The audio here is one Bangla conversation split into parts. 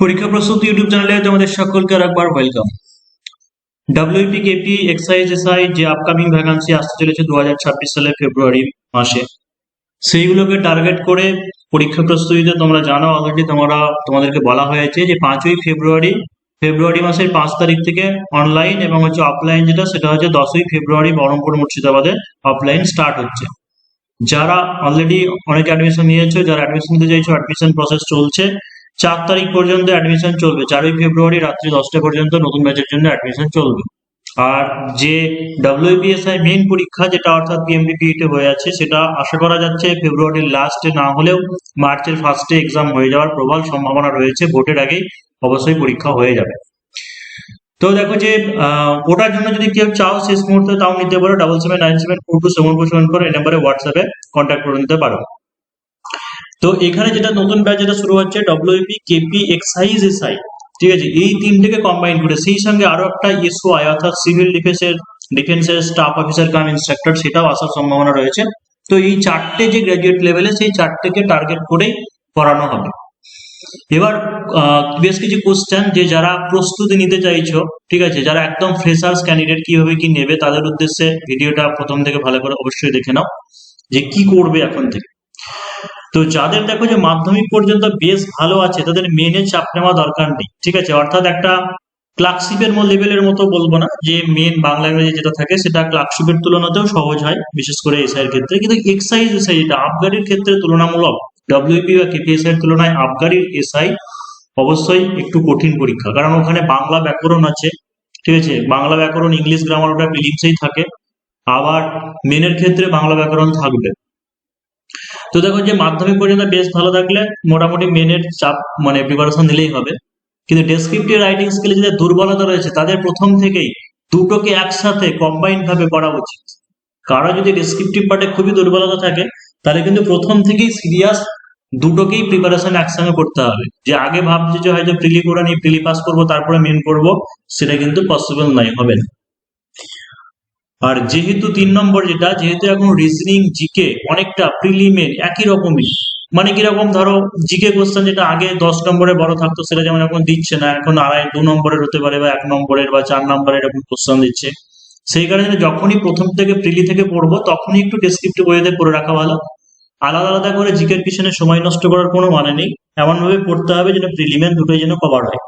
পরীক্ষা প্রস্তুতি ইউটিউব চ্যানেলে তোমাদের সকলকে আর একবার welcome WP KP excise SI যে আপকামিং ভ্যাকান্সি আসতে চলেছে দু সালের ফেব্রুয়ারি মাসে। সেইগুলোকে টার্গেট করে পরীক্ষা প্রস্তুতিতে তোমরা জানো অলরেডি তোমরা, তোমাদেরকে বলা হয়েছে যে পাঁচই ফেব্রুয়ারি ফেব্রুয়ারি মাসের পাঁচ তারিখ থেকে অনলাইন এবং হচ্ছে অফলাইন যেটা, সেটা হচ্ছে দশই ফেব্রুয়ারি বহরমপুর মুর্শিদাবাদে অফলাইন স্টার্ট হচ্ছে। যারা অলরেডি অনেক অ্যাডমিশন নিয়েছো, যারা অ্যাডমিশন নিতে চাইছো অ্যাডমিশন প্রসেস চলছে। চার তারিখ পর্যন্ত অ্যাডমিশন চলবে। চারই ফেব্রুয়ারি রাত্রি দশটা পর্যন্ত নতুন ব্যাচের জন্য অ্যাডমিশন চলবে। আর যে ডাব্লিউবিএসআই মেইন পরীক্ষা, যেটা অর্থাৎ পিএমডিপিইতে হয়ে আছে, সেটা আশা করা যাচ্ছে ফেব্রুয়ারির লাস্টে না হলেও মার্চের ফার্স্টে এক্সাম হয়ে যাওয়ার প্রবল সম্ভাবনা রয়েছে। ভোটের আগেই অবশ্যই পরীক্ষা হয়ে যাবে। তো দেখো যে ওটার জন্য যদি কেউ চাও শেষ মুহূর্তে, তাও নিতে পারো double seven nine seven four two seven four seven four এই নাম্বারে হোয়াটসঅ্যাপে কন্ট্যাক্ট করে নিতে পারো। তো এখানে যেটা নতুন ব্যাচ যেটা শুরু হচ্ছে ডব্লিউপি কেপি এক্সাইজ এসআই ঠিক আছে? এই তিনটেকে কম্বাইন করে, সেই সঙ্গে আরও একটা এসওআই অর্থাৎ সিভিল ডিফেন্সের ডিফেন্সের স্টাফ অফিসার কাম ইনস্ট্রাক্টর সেটাও আসার সম্ভাবনা রয়েছে। তো এই চারটে যে গ্র্যাজুয়েট লেভেলে সেই চারটেকে টার্গেট করেই পড়ানো হবে। এবার বেশ কিছু কোশ্চেন যে যারা প্রস্তুতি নিতে চাইছো, ঠিক আছে, যারা একদম ফ্রেশার্স ক্যান্ডিডেট কীভাবে কি নেবে, তাদের উদ্দেশ্যে ভিডিওটা প্রথম থেকে ভালো করে অবশ্যই দেখে নাও, যে কি করবে এখন থেকে। তো যাদের দেখো যে মাধ্যমিক পর্যন্ত বেশ ভালো আছে, তাদের মেনে চাপ নেওয়া দরকার নেই, ঠিক আছে, অর্থাৎ একটা ক্লার্কশিপের লেভেলের মতো বলব না, যে মেন বাংলা ইংরেজি যেটা থাকে, সেটা ক্লার্কশিপের তুলনাতেও সহজ হয়, বিশেষ করে এসআই এর ক্ষেত্রে। কিন্তু এক্সাইজ এসআই যেটা আবগারির ক্ষেত্রে তুলনামূলক ডব্লিউপি বা কেপিএসআই এর তুলনায় আবগারির এসআই অবশ্যই একটু কঠিন পরীক্ষা। কারণ ওখানে বাংলা ব্যাকরণ আছে, ঠিক আছে? বাংলা ব্যাকরণ, ইংলিশ গ্রামার ওটা প্রিলিমসেই থাকে। আবার মেনের ক্ষেত্রে বাংলা ব্যাকরণ থাকবে। তো দেখো যে মাধ্যমিক পর্যন্ত বেশ ভালো থাকলে মোটামুটি মেনের চাপ মানে প্রিপারেশন নিলেই হবে। কিন্তু ডেসক্রিপটিভ রাইটিং স্কিলে যে দুর্বলতা রয়েছে, তাদের প্রথম থেকেই দুটোকে একসাথে কম্বাইন্ড ভাবে পড়া উচিত। কারও যদি ডেসক্রিপটিভ পার্টে খুবই দুর্বলতা থাকে, তাহলে কিন্তু প্রথম থেকেই সিরিয়াস দুটোকেই প্রিপারেশন একসঙ্গে করতে হবে। যে আগে ভাবছে যে হয়তো প্রিলি করে নিয়ে প্রিলি পাস করব, তারপরে মেন করব, সেটা কিন্তু পসিবল নাই হবে না। আর যেহেতু তিন নম্বর যেটা, যেহেতু এখন রিজনিং জিকে অনেকটা প্রিলিমের একই রকমই মানে কীরকম ধরো জিকে কোশ্চেন যেটা আগে দশ নম্বরে বড় থাকতো, সেটা যেমন এখন দিচ্ছে না, এখন আড়াই, দু নম্বরের হতে পারে বা এক নম্বরের বা চার নম্বরের এরকম কোশ্চেন দিচ্ছে। সেই কারণে যখনই প্রথম থেকে প্রিলি থেকে পড়ব, তখনই একটু ডেসক্রিপটিভ ওয়েতে পড়ে রাখা ভালো। আলাদা আলাদা করে জিকের পিছনে সময় নষ্ট করার কোনো মানে নেই। এমনভাবে পড়তে হবে যেন প্রিলিমেন দুটোই যেন কভার হয়।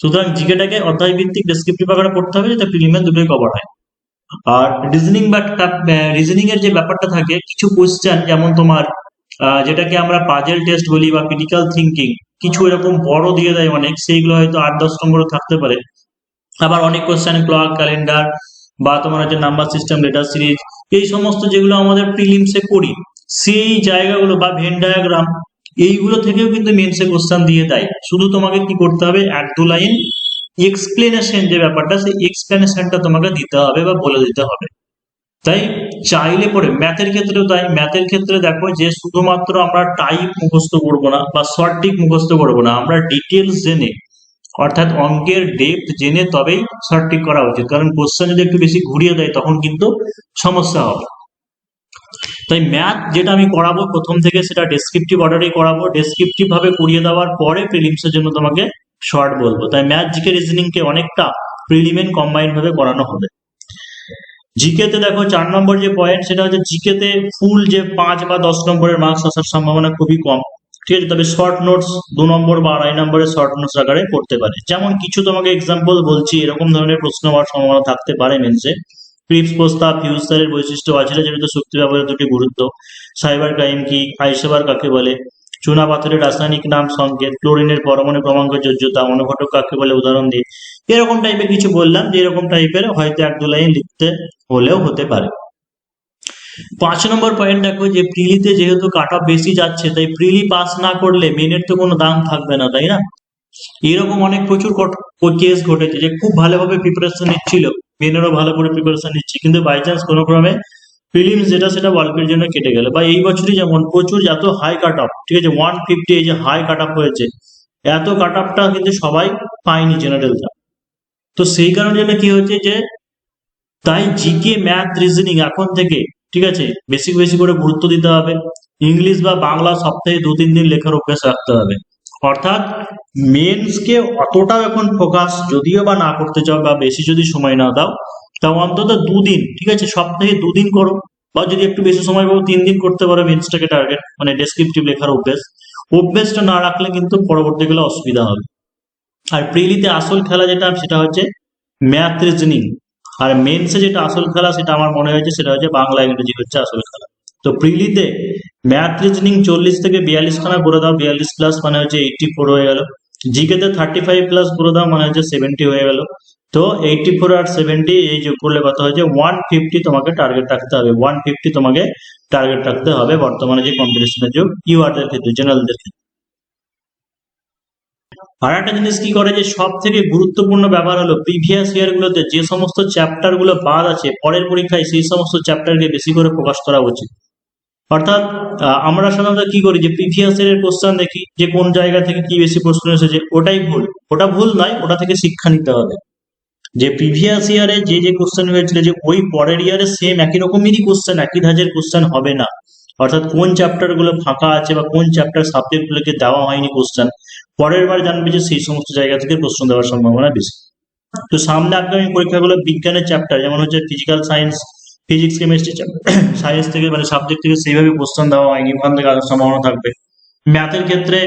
সুতরাং জিকেটাকে অধ্যায় ভিত্তিক ডেসক্রিপটিভ আকারে পড়তে হবে যাতে প্রিলিমেন দুটোই কভার হয়। আর রিজনিং বা রিজনিং এর যে ব্যাপারটা থাকে, কিছু কোয়েশ্চেন যেমন তোমার যেটাকে আমরা পাজেল টেস্ট বলি বা ক্রিটিক্যাল থিঙ্কিং কিছু এরকম বড় দিয়ে দেয় অনেক, সেইগুলো হয়তো আট, দশ নম্বরে থাকতে পারে। আবার অনেক কোয়েশ্চেন ক্লক ক্যালেন্ডার বা তোমার হচ্ছে নাম্বার সিস্টেম লেটার সিরিজ এই সমস্ত যেগুলো আমাদের প্রিলিমসে পড়ি সেই জায়গাগুলো বা ভেন ডায়াগ্রাম এইগুলো থেকেও কিন্তু মেন্সে কোশ্চেন দিয়ে দেয়। শুধু তোমাকে কি করতে হবে? এক দু লাইন এক্সপ্লেনেশন যে ব্যাপারটা, সেই এক্সপ্লেনেশনটা তোমাকে দিতে হবে বা বলে দিতে হবে। তাই চাইলে পড়ে ম্যাথের ক্ষেত্রেও তাই। ম্যাথের ক্ষেত্রে দেখো যে শুধুমাত্র আমরা টাইপ মুখস্থ করব না বা শর্ট টিক মুখস্থ করব না, আমরা ডিটেলস জেনে, অর্থাৎ অঙ্কের ডেপথ জেনে তবেই শর্ট করা উচিত। কারণ কোশ্চেন যদি একটু বেশি ঘুরিয়ে দেয়, তখন কিন্তু সমস্যা হবে। তাই ম্যাথ যেটা আমি করাবো প্রথম থেকে সেটা ডেসক্রিপটিভ অর্ডারেই করাবো। ডেসক্রিপটিভ ভাবে করিয়ে দেওয়ার পরে প্রিলিমসের জন্য তোমাকে শর্ট বলব। তাই ম্যাথ জিকে রিজনিং কে অনেকটা প্রিলিমেন কম্বাইন ভাবে করানো হবে। জিকে তে দেখো চার নম্বর যে পয়েন্ট সেটা হচ্ছে জিকে তে ফুল যে পাঁচ বা দশ নম্বরের মার্কস আসার সম্ভাবনা খুবই কম। ঠিক আছে? তবে শর্ট নোটস দু নম্বর বা আড়াই নম্বরের শর্ট নোটস আকারে করতে পারে। যেমন কিছু তোমাকে এক্সাম্পল বলছি, এরকম ধরনের প্রশ্ন হওয়ার সম্ভাবনা থাকতে পারে মেনসে ক্রিপস প্রস্তাব ফিউচারের বৈশিষ্ট্য জড়িত শক্তি ব্যবহারের দুটি গুরুত্ব। সাইবার ক্রাইম কি আইসেবার কাকে বলে? চুনা পাথরের রাসায়নিক নাম সংকেত, ক্লোরিনের পরমাণু ক্রমাঙ্ক যোজ্যতা অনুঘটক কাকে বলে উদাহরণ দিয়ে। এরকম টাইপের কিছু বললাম, যে এরকম টাইপের হয়তো এক দু লাইন লিখতে হলেও হতে পারে। পাঁচ নম্বর পয়েন্ট দেখো যে, প্রিলিতে যেহেতু কাট অফ বেশি যাচ্ছে, তাই প্রিলি পাস না করলে মেনের তো কোনো দাম থাকবে না, তাই না? এরকম অনেক প্রচুর কেস ঘটেছে যে খুব ভালোভাবে প্রিপারেশন নিচ্ছিল মেনেরও ভালো করে প্রিপারেশন নিচ্ছে, কিন্তু বাই চান্স কোনো ক্রমে প্রিলিমস যেটা সেটা অল্পের জন্য কেটে গেল। বা এই বছরই যেমন প্রচুর এত হাই কাট অফ ঠিক আছে ওয়ান ফিফটি এই যে হাই কাট অফ হয়েছে, এত কাট অফটা কিন্তু সবাই পায়নি জেনারেলটা তো সেই কারণে জন্য কি হচ্ছে যে, তাই জিকে ম্যাথ রিজনিং এখন থেকে, ঠিক আছে, বেশি বেশি করে গুরুত্ব দিতে হবে। ইংলিশ বা বাংলা সপ্তাহে দু তিন দিন লেখার অভ্যাস রাখতে হবে। অর্থাৎ মেন্সকে অতটাও এখন ফোকাস যদিও বা না করতে চাও বা বেশি যদি সময় না দাও, তাও অন্তত দুদিন, ঠিক আছে? সপ্তাহে দুদিন করো, বা যদি একটু বেশি সময় পাবো তিন দিন করতে পারো মেন্সটাকে টার্গেট মানে ডেসক্রিপটিভ লেখার অভ্যেস। অভ্যেসটা না রাখলে কিন্তু পরবর্তীকালে অসুবিধা হবে। আর প্রিলিতে আসল খেলা যেটা, সেটা হচ্ছে ম্যাথ রিজনিং আর মেন্সে যেটা আসল খেলা, সেটা আমার মনে হয়েছে, সেটা হচ্ছে বাংলা ইংরেজি হচ্ছে আসল খেলা। তো প্রিলিতে ম্যাথ রিজনিং চল্লিশ থেকে বিয়াল্লিশ খানা করে দাও, বিয়াল্লিশ প্লাস মানে হচ্ছে এইটটি ফোর হয়ে গেল। জিকেতে থার্টি ফাইভ প্লাস করে দাও মানে হচ্ছে সেভেন্টি হয়ে গেল। তো এইটটি ফোর আর সেভেন্টি এই যোগ করলে কত হয়েছে ওয়ান ফিফটি তোমাকে টার্গেট রাখতে হবে। ওয়ান ফিফটি তোমাকে টার্গেট রাখতে হবে বর্তমানে যে কম্পিটিশনের যুগ ইউআরদের ক্ষেত্রে জেনারেলদের ক্ষেত্রে। আর একটা জিনিস কি করে যে সব থেকে গুরুত্বপূর্ণ ব্যাপার হলো প্রিভিয়াস ইয়ার গুলোতে যে সমস্ত চ্যাপ্টারগুলো বাদ আছে, পরের পরীক্ষায় সেই সমস্ত চ্যাপ্টারকে বেশি করে ফোকাস করা উচিত। অর্থাৎ আমরা সাধারণত কি করি যে প্রিভিয়াস ইয়ারের কোশ্চেন দেখি যে কোন জায়গা থেকে কি বেশি প্রশ্ন এসেছে ওটাই ভুল। ওটা ভুল নয়, ওটা থেকে শিক্ষা নিতে হবে। যে প্রিভিয়াস ইয়ারে যে যে কোশ্চেন হয়েছিল যে ওই পরের ইয়ারে সেম একই রকমেরই কোশ্চেন একই ধাঁচের কোশ্চেন হবে না। অর্থাৎ কোন চ্যাপ্টারগুলো ফাঁকা আছে বা কোন চ্যাপ্টার সাবজেক্ট গুলোকে দেওয়া হয়নি কোশ্চেন পরের বার জানবে যে সেই সমস্ত জায়গা থেকে প্রশ্ন দেওয়ার সম্ভাবনা বেশি। তো সামনে আগামী পরীক্ষাগুলো বিজ্ঞানের চ্যাপ্টার যেমন হচ্ছে physical science physics chemistry science থেকে মানে সাবজেক্ট থেকে সেইভাবে কোশ্চেন দেওয়া হয়নি, ওখান থেকে আসার সম্ভাবনা থাকবে। ম্যাথের ক্ষেত্রে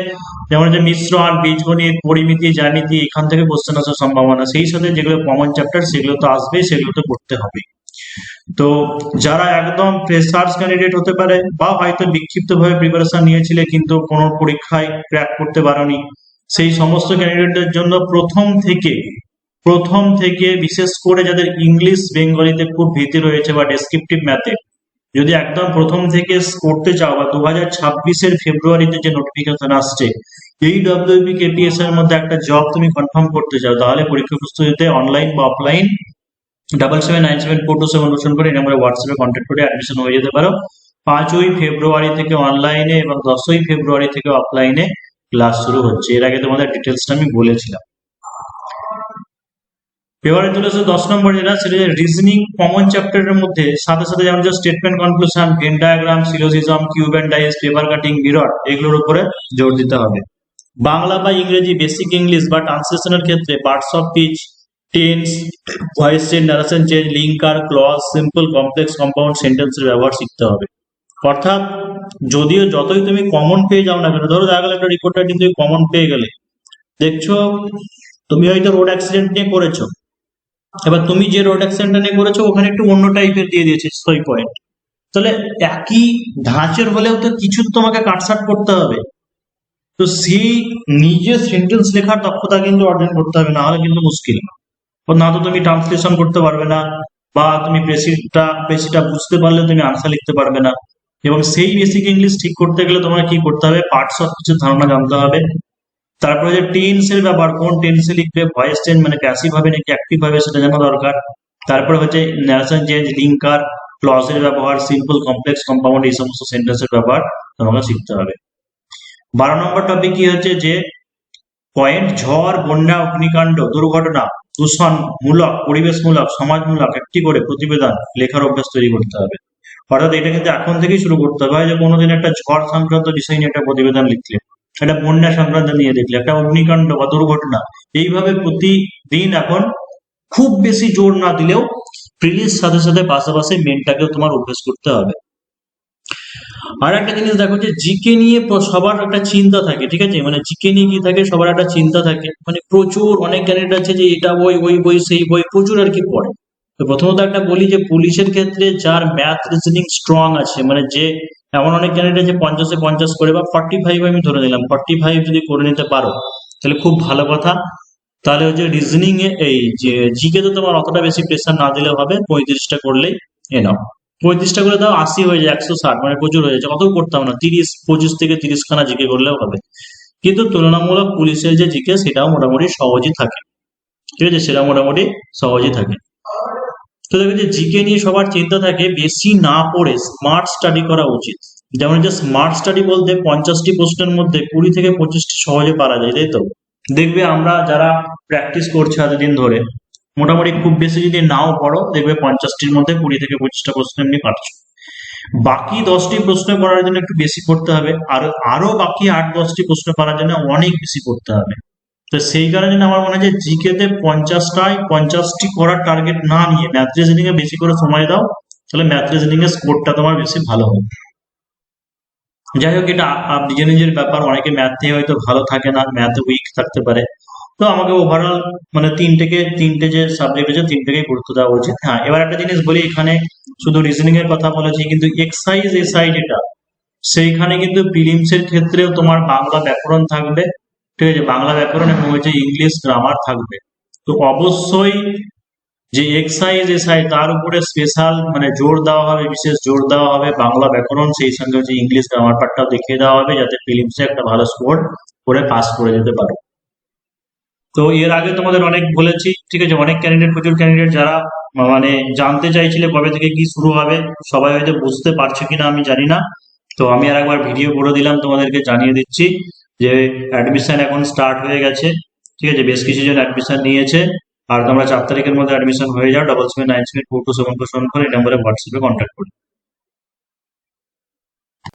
যেমন হচ্ছে মিশ্র আর বীজগণিত পরিমিতি, জ্যামিতি, এখান থেকে কোশ্চেন আসার সম্ভাবনা। সেই সাথে যেগুলো কমন চ্যাপ্টার সেগুলো তো আসবেই, সেগুলো তো করতে হবে। তো যারা একদম ফ্রেশার্স ক্যান্ডিডেট হতে পারে বা হয়তো বিক্ষিপ্ত ভাবে প্রিপারেশন নিয়েছিলে, কিন্তু কোনো পরীক্ষায় ক্র্যাক করতে পারোনি, সেই সমস্ত ক্যান্ডিডেটদের জন্য প্রথম থেকে প্রথম থেকে বিশেষ করে যাদের ইংলিশ বেঙ্গলিতে খুব ভীতি রয়েছে বা ডেসক্রিপটিভ ম্যাথে যদি একদম প্রথম থেকে করতে চাও বা দু হাজার ছাব্বিশের ফেব্রুয়ারিতে যে নোটিফিকেশন আসছে এই ডব্লিউপি কেপিএস এর মধ্যে একটা জব তুমি কনফার্ম করতে চাও, তাহলে পরীক্ষা প্রস্তুতিতে অনলাইন বা offline double seven nine seven four two seven অনুসরণ করে এই নম্বরে হোয়াটসঅ্যাপে কন্ট্যাক্ট করে অ্যাডমিশন হয়ে যেতে পারো। পাঁচই ফেব্রুয়ারি থেকে অনলাইনে এবং দশই ফেব্রুয়ারি থেকে অফলাইনে ক্লাস শুরু হচ্ছে। এর আগে তোমাদের ডিটেলসটা আমি বলেছিলাম। এবারে চলে আসে দশ নম্বর যেটা, সেটা রিজনিং কমন চ্যাপ্টারের মধ্যে, সাথে সাথে যেমন যে statement conclusion Venn diagram syllogism cube and dice paper cutting mirror এগুলোর উপরে জোর দিতে হবে। বাংলা বা ইংরেজি বেসিক ইংলিশ বা ট্রান্সলেশনের ক্ষেত্রে parts of speech tense voice change narration change linker clause simple complex compound সেন্টেন্সের ব্যবহার শিখতে হবে। অর্থাৎ যদিও যতই তুমি কমন পেয়ে যাও না কেন, ধরো দেখা গেল একটা রিপোর্টার কিন্তু কমন পেয়ে গেলে, দেখছ তুমি হয়তো রোড অ্যাক্সিডেন্ট নিয়ে করেছ এবার তুমি যে রোড নিয়ে করেছ, ওখানে একটু অন্য টাইপের দিয়ে দিয়েছে সই পয়েন্ট তাহলে একই ধাঁচের হলেও তো কিছু তোমাকে কাটসাট করতে হবে। তো সেই নিজে সেন্টেন্স লেখার দক্ষতা কিন্তু অর্জন করতে হবে, না হলে কিন্তু মুশকিল। না তো তুমি ট্রান্সলেশন করতে পারবে না, বা তুমি বেসিকটা বেসিকটা বুঝতে পারলে তুমি আনসার লিখতে পারবে না। এবং সেই বেসিক ইংলিশ ঠিক করতে গেলে তোমাকে কি করতে হবে? পার্টস অফ কিছু ধারণা জানতে হবে। তারপরে যে টেন্স এর ব্যাপার, কোন টেন্সে লিখবে ভয়েস চেঞ্জ মানে প্যাসিভ হবে নাকি অ্যাক্টিভ হবে সেটা জানা দরকার। তারপরে হচ্ছে ন্যারেশন চেঞ্জ লিঙ্কার ক্লজের ব্যবহার সিম্পল কমপ্লেক্স কম্পাউন্ড এই সমস্ত সেন্টেন্সের ব্যাপার তোমাকে শিখতে হবে। বারো নম্বর টপিক কি হচ্ছে যে পয়েন্ট ঝড়, বন্যা, অগ্নিকাণ্ড, দুর্ঘটনা, দূষণ মূলক পরিবেশমূলক সমাজমূলক একটি করে প্রতিবেদন, লেখার অভ্যাস তৈরি করতে হবে। অর্থাৎ এটা কিন্তু এখন থেকেই শুরু করতে হবে। যে কোনোদিন একটা ঝড় সংক্রান্ত বিষয় নিয়ে একটা প্রতিবেদন লিখলে। একটা বন্যা সংক্রান্ত নিয়ে দেখলে, একটা অগ্নিকাণ্ড বা দুর্ঘটনা, এইভাবে প্রতিদিন এখন খুব বেশি জোর না দিলেও প্রিলির সাথে সাথে পাশাপাশি মেনটাকেও তোমার অভ্যেস করতে হবে। আর একটা জিনিস দেখো যে জিকে নিয়ে সবার একটা চিন্তা থাকে, ঠিক আছে? মানে জিকে নিয়ে কি থাকে? সবার একটা চিন্তা থাকে। মানে প্রচুর অনেক ক্যান্ডিডেট আছে যে, এটা বই ওই বই সেই বই প্রচুর আর কি পড়ে। তো প্রথমত একটা বলি যে, পুলিশের ক্ষেত্রে যার ম্যাথ রিজনিং স্ট্রং আছে মানে যে এমন অনেক ক্যান্ডিডেট যে পঞ্চাশে পঞ্চাশ করে বা ফর্টি ফাইভ আমি ধরে নিলাম। ফর্টি ফাইভ যদি করে নিতে পারো, তাহলে খুব ভালো কথা। তাহলে হচ্ছে রিজনিং এ, এই যে জিকে তো তোমার অতটা বেশি প্রেশার না দিলেও হবে, পঁয়ত্রিশটা করলেই এ নাও। পঁয়ত্রিশটা করে দাও, আশি হয়ে যায়, একশো ষাট মানে প্রচুর হয়ে যাচ্ছে। অত করতাম না, তিরিশ, পঁচিশ থেকে তিরিশ খানা জিকে করলেও হবে। কিন্তু তুলনামূলক পুলিশের যে জিকে সেটাও মোটামুটি সহজই থাকে। ঠিক আছে? সেটা মোটামুটি সহজই থাকে। তো দেখো যে জিকে নিয়ে সবার চিন্তা থাকে বেশি না পড়ে স্মার্ট স্টাডি করা উচিত। যেমন যে স্মার্ট স্টাডি বলতে পঞ্চাশটি প্রশ্নের মধ্যে কুড়ি থেকে পঁচিশটি সহজে পারা যায়, তাই তো? দেখবে আমরা যারা প্র্যাকটিস করছে এতদিন ধরে, মোটামুটি খুব বেশি যদি নাও পড়ো, দেখবে পঞ্চাশটির মধ্যে কুড়ি থেকে পঁচিশটা প্রশ্ন এমনি পারছ। বাকি দশটি প্রশ্ন করার জন্য একটু বেশি পড়তে হবে, আর আরও বাকি আট দশটি প্রশ্ন করার জন্য অনেক বেশি পড়তে হবে। তো সেই কারণে আমার মনে হয় জিকে তে পঞ্চাশটায় পঞ্চাশটি করার টার্গেট না নিয়ে ম্যাথ রিজনিং এ বেশি করে সময় দাও, তাহলে ম্যাথ রিজনিং এর স্কোরটা তোমার বেশি ভালো হবে। যাই হোক, এটা আপ- নিজের ব্যাপার, অনেকে ম্যাথ ম্যাথে হয়তো ভালো থাকে না ম্যাথে উইক থাকতে পারে। তো আমাকে ওভারঅল মানে তিনটেকে তিনটে যে সাবজেক্ট আছে তিনটেকে গুরুত্ব দেওয়া উচিত। হ্যাঁ এবার একটা জিনিস বলি, এখানে শুধু রিজনিং এর কথা বলেছি, কিন্তু এক্সাইজ এসআই যেটা সেইখানে কিন্তু প্রিলিমস এর ক্ষেত্রেও তোমার বাংলা ব্যাকরণ থাকবে। ঠিক আছে, বাংলা ব্যাকরণ এবং হচ্ছে ইংলিশ গ্রামার থাকবে। তো অবশ্যই যে এক্সাইজ এসআই তার উপরে স্পেশাল মানে জোর দেওয়া হবে, বিশেষ জোর দেওয়া হবে বাংলা ব্যাকরণ, সেই সঙ্গে হচ্ছে ইংলিশ গ্রামার পার্টটাও দেখিয়ে দেওয়া হবে যাতে প্রিলিমসে একটা ভালো স্কোর করে পাস করে যেতে পারে। তো এর আগে তোমাদের অনেক বলেছি, ঠিক আছে, অনেক ক্যান্ডিডেট প্রচুর ক্যান্ডিডেট যারা মানে জানতে চাইছিলে কবে থেকে কি শুরু হবে, সবাই হয়তো বুঝতে পারছ কিনা আমি জানি না। তো আমি আর একবার ভিডিও করে দিলাম, তোমাদেরকে জানিয়ে দিচ্ছি। যে অ্যাডমিশন এখন স্টার্ট হয়ে গেছে, ঠিক আছে? বেশ কিছু জন অ্যাডমিশন নিয়েছে। আর তোমরা চার তারিখের মধ্যে অ্যাডমিশন হয়ে যাও double seven nine seven four two seven two seven four এই নম্বরে হোয়াটসঅ্যাপে কন্ট্যাক্ট করো